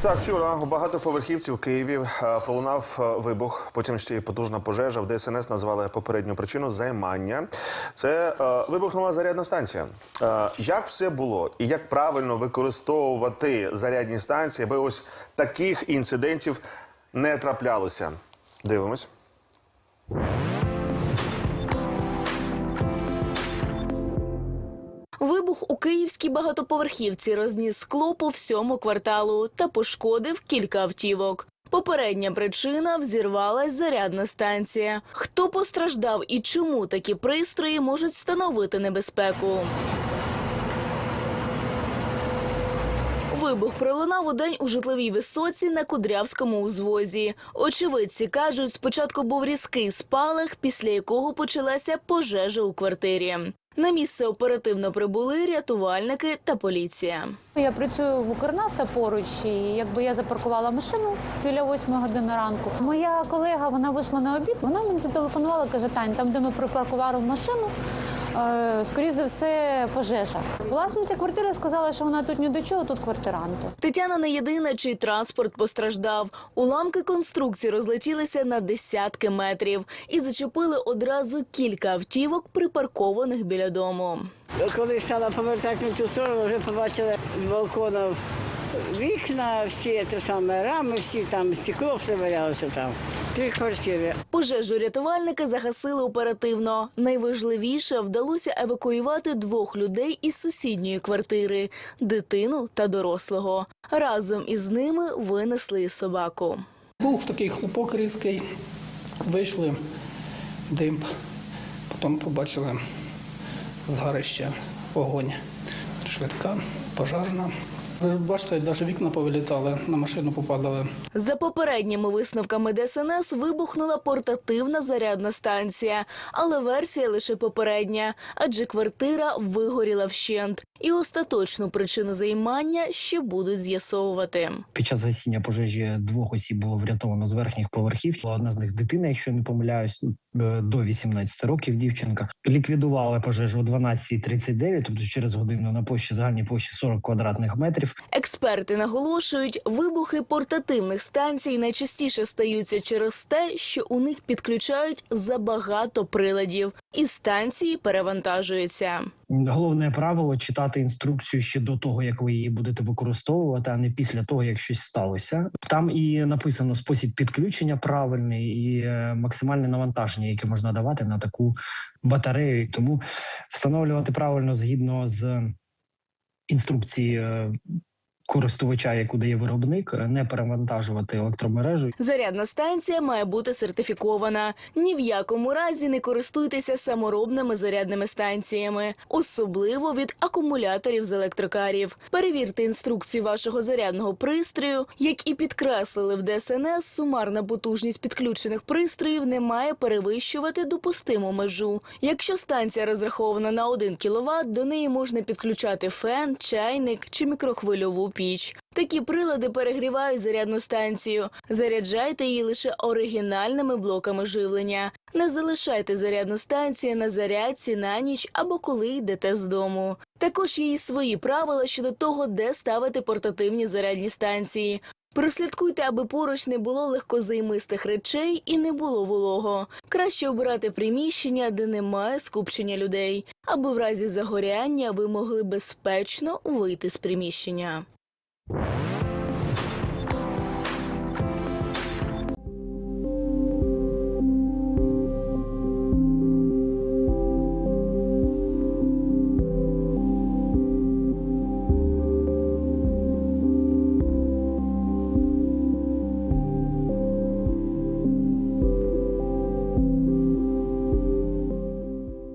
Так, вчора у багатоповерхівці в Києві е, пролунав е, вибух, потім ще й потужна пожежа. В ДСНС назвали попередню причину займання. Це е, вибухнула зарядна станція. Як все було і як правильно використовувати зарядні станції, аби ось таких інцидентів не траплялося? Дивимось. Вибух у київській багатоповерхівці розніс скло по всьому кварталу та пошкодив кілька автівок. Попередня причина взірвалась зарядна станція. Хто постраждав і чому такі пристрої можуть становити небезпеку? Вибух пролунав у день у житловій висоці на Кудрявському узвозі. Очевидці кажуть, спочатку був різкий спалах, після якого почалася пожежа у квартирі. На місце оперативно прибули рятувальники та поліція. Я працюю в Укрнафта поруч, і якби я запаркувала машину біля 8 години ранку. Моя колега вона вийшла на обід. Вона мені зателефонувала, каже: Тань, там, де ми припаркували машину, скоріш за все, пожежа. Власниця квартири сказала, що вона тут ні до чого, тут квартиранти. Тетяна не єдина, чий транспорт постраждав. Уламки конструкції розлетілися на десятки метрів і зачепили одразу кілька автівок, припаркованих біля дому. Коли стала повертати на цю сторону, вже побачила з балкона вікна, всі те саме рами, всі там стекло все валялося там. Три квартири. Пожежу рятувальники загасили оперативно. Найважливіше вдалося евакуювати двох людей із сусідньої квартири дитину та дорослого. Разом із ними винесли і собаку. Був такий хлопок різкий, вийшли, дим, потім побачили згарище, вогонь, швидка, пожарна. Ви бачите, навіть вікна повилітали, на машину попадали. За попередніми висновками ДСНС вибухнула портативна зарядна станція, але версія лише попередня, адже квартира вигоріла вщент. І остаточну причину займання ще будуть з'ясовувати. Під час гасіння пожежі двох осіб було врятовано з верхніх поверхів. Одна з них дитина, якщо не помиляюсь, е, до 18 років дівчинка. Ліквідували пожежу о 12.39, тобто через годину на площі загальній площі 40 квадратних метрів. Експерти наголошують, вибухи портативних станцій найчастіше стаються через те, що у них підключають забагато приладів, і станції перевантажуються. Головне правило читати інструкцію ще до того, як ви її будете використовувати, а не після того, як щось сталося. Там і написано спосіб підключення правильний і е, максимальне навантаження, яке можна давати на таку батарею. Тому встановлювати правильно згідно з інструкції е, користувача, яку дає виробник, не перевантажувати електромережу. Зарядна станція має бути сертифікована. Ні в якому разі не користуйтеся саморобними зарядними станціями, особливо від акумуляторів з електрокарів. Перевірте інструкцію вашого зарядного пристрою. Як і підкреслили в ДСНС, сумарна потужність підключених пристроїв не має перевищувати допустиму межу. Якщо станція розрахована на 1 кВт, до неї можна підключати фен, чайник чи мікрохвильову піч. Такі прилади перегрівають зарядну станцію. Заряджайте її лише оригінальними блоками живлення. Не залишайте зарядну станцію на зарядці на ніч або коли йдете з дому. Також є і свої правила щодо того, де ставити портативні зарядні станції. Прослідкуйте, аби поруч не було легкозаймистих речей і не було волого. Краще обирати приміщення, де немає скупчення людей, аби в разі загоряння ви могли безпечно вийти з приміщення. you.